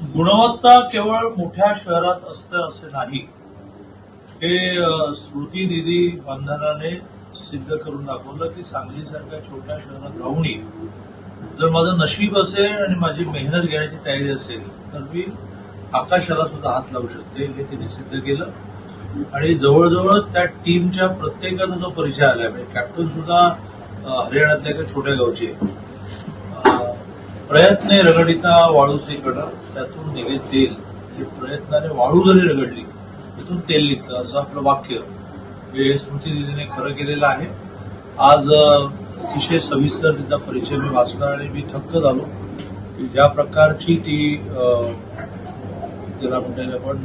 गुणवत्ता केवळ मोठ्या शहरात असते असे नाही. हे स्मृती दिदी बंधनाने सिद्ध करून दाखवलं की सांगलीसारख्या छोट्या शहरात राहूनही जर माझं नशीब असेल आणि माझी मेहनत घेण्याची तयारी असेल तर मी आकाशाला सुद्धा हात लावू शकते हे तिने सिद्ध केलं. आणि जवळजवळ त्या टीमच्या प्रत्येकाचा जो परिचय आला म्हणजे कॅप्टन सुद्धा हरियाणातल्या एका छोट्या गावची आहे. प्रयत्ने रगडिता वाळूचे कडा त्यातून निघे तेल. म्हणजे प्रयत्नाने वाळू जरी रगडली त्यातून तेल निघतं असं आपलं वाक्य. हे स्मृती दिदीने खरं केलेलं आहे. आज अतिशय सविस्तर तिचा परिचय मी वाचला आणि मी थक्क झालो. की ज्या प्रकारची ती त्याला म्हणता आपण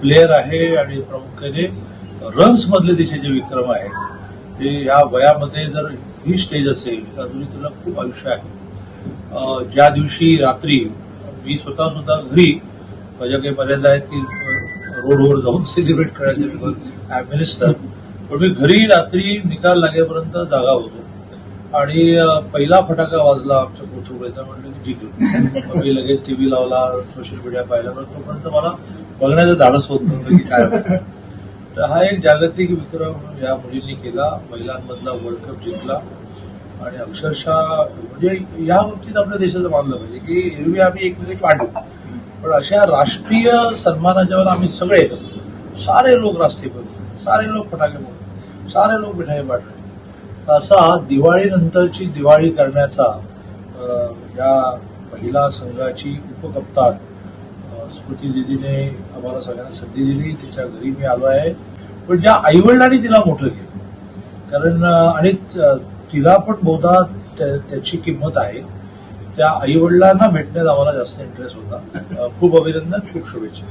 प्लेअर आहे आणि प्रामुख्याने रन्स मधले तिचे जे विक्रम आहेत ते या वयामध्ये जर ही स्टेज असेल तर अजूनही तुला खूप आयुष्य आहे. ज्या दिवशी रात्री मी स्वतः सुद्धा घरी माझ्या काही मर्यादा आहेत की रोडवर जाऊन सेलिब्रेट करायचे बिकॉज आय मिनिस्टर पण मी घरी रात्री निकाल लागेपर्यंत जागा होतो. आणि पहिला फटाका वाजला आमच्या कोथरूडचा म्हणलं की जिंकलो मी लगेच टीव्ही लावला सोशल मीडिया पाहिला पण तोपर्यंत मला बघण्याचं धाडस होत नव्हतं की काय तर हा एक जागतिक विक्रम या मुलींनी केला. महिलांमधला वर्ल्ड कप जिंकला. आणि अक्षरशः म्हणजे या बाबतीत आपल्या देशाचं मानलं पाहिजे की एरवी आम्ही एकमेकांची वाटू पण अशा राष्ट्रीय सन्मानाच्यावर आम्ही सगळे सारे लोक रास्ते पण सारे लोक फटाके फोडले सारे लोक मिठाई वाटले असा दिवाळीनंतरची दिवाळी करण्याचा या महिला संघाची उपकप्तान स्मृती दिदीने आम्हाला सगळ्यांना संधी दिली तिच्या घरी मी आलो आहे. पण ज्या आईवडिलांनी तिला मोठं केलं कारण आणि तिला पण बहुधा त्या- त्याची किंमत आहे. त्या आईवडिलांना भेटण्यात आम्हाला जास्त इंटरेस्ट होता. खूप अभिनंदन खूप शुभेच्छा.